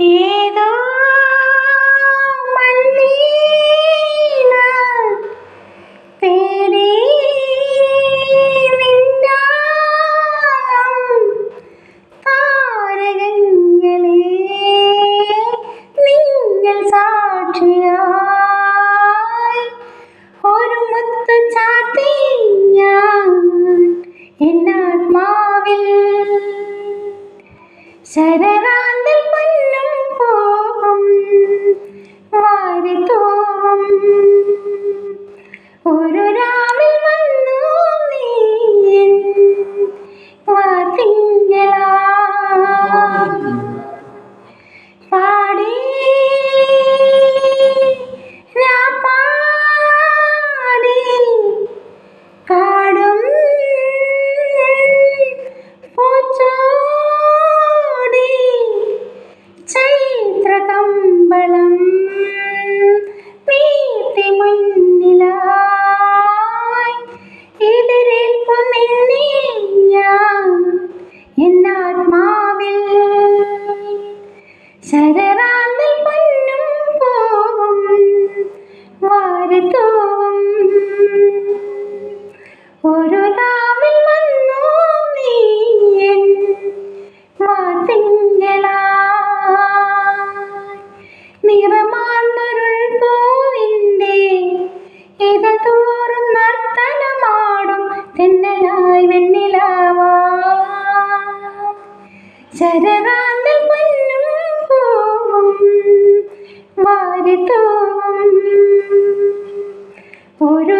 ഏതോ സാക്ഷിയായി. ഒരു മുത്തു ചാത്തി ഞാൻ എന്നാത്മാവിൽ ശരറാന്തൽ ചൈത്രകമ്പളം വീട്ടി മുന്നിലായി എതിരേൽപ്പു നിന്നെ ഞാൻ എന്നാത്മാവിൽ ശരറാന്തൽ പൊന്നും പോവും വാരത്തോവും ഒരു തോറും നർത്തനമാടും തെന്നലായി വെണ്ണിലാവാ. ശരറാന്തൽ പൊന്നും പൂവും വാരിത്തോവും ഒരു